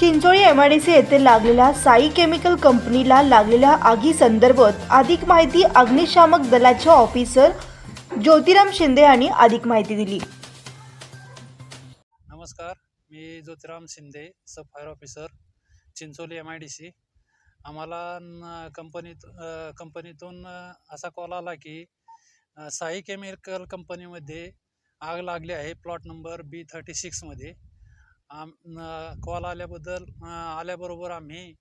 Chincholi MIDC येथे लागलेल्या Sai chemical कंपनीला लागलेल्या आगी संदर्भात अधिक माहिती अग्निशामक दलाचे ऑफिसर ज्योतिराम शिंदे यांनी अधिक माहिती दिली. नमस्कार मी Jyotiram Shinde sub fire officer Chincholi M I D C आम्हाला कंपनीत कंपनीतून असा कॉल आला की साई केमिकल कंपनीमध्ये आग लागली आहे प्लॉट नंबर बी थर्टी सिक्समध्ये आम कॉल आल्याबद्दल आल्याबरोबर आम्ही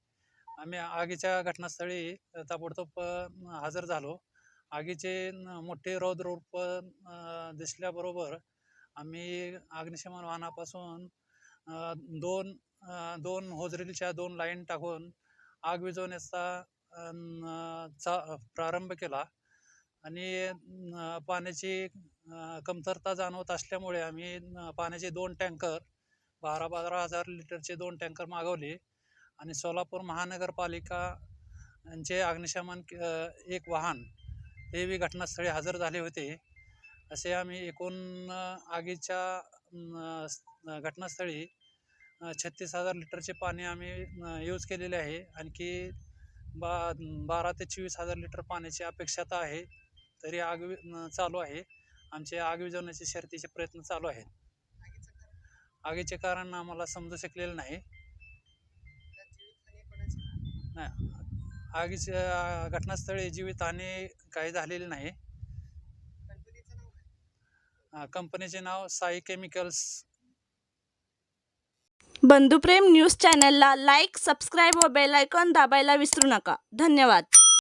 आम्ही आगीच्या घटनास्थळी ताबडतोब हजर झालो. आगीचे मोठे रौद्ररूप अ, दिसल्याबरोबर आम्ही अग्निशमन वाहनापासून दोन दोन होजरीलच्या दोन लाईन टाकून आग विझवण्याचा चा प्रारंभ केला. आणि पाण्याची कमतरता जाणवत असल्यामुळे आम्ही पाण्याचे दोन टँकर बारा बारा हजार लिटरचे दोन टँकर मागवले. आणि सोलापूर महानगरपालिका यांचे अग्निशमन एक वाहन हेवी घटनास्थळी हजर झाले होते. असे आम्ही एकूण आगीच्या घटनास्थळी छत्तीस हजार लिटरचे पाणी आम्ही यूज केलेले आहे. आणखी बा बारा ते चोवीस हजार लिटर पाण्याची अपेक्षता आहे. तरी आग वि- चालू आहे. आमचे आग विजवण्याचे शर्तीचे प्रयत्न चालू आहेत. आगीचे कारण आम्हाला समजू शकलेलं नाही. नाही आगीच्या घटनास्थळी जीवितहानी काही झालेली नाही. कंपनीचे नाव साई केमिकल्स. बंधुप्रेम न्यूज चॅनलला लाईक सबस्क्राईब व बेल आयकॉन दाबायला विसरू नका. धन्यवाद.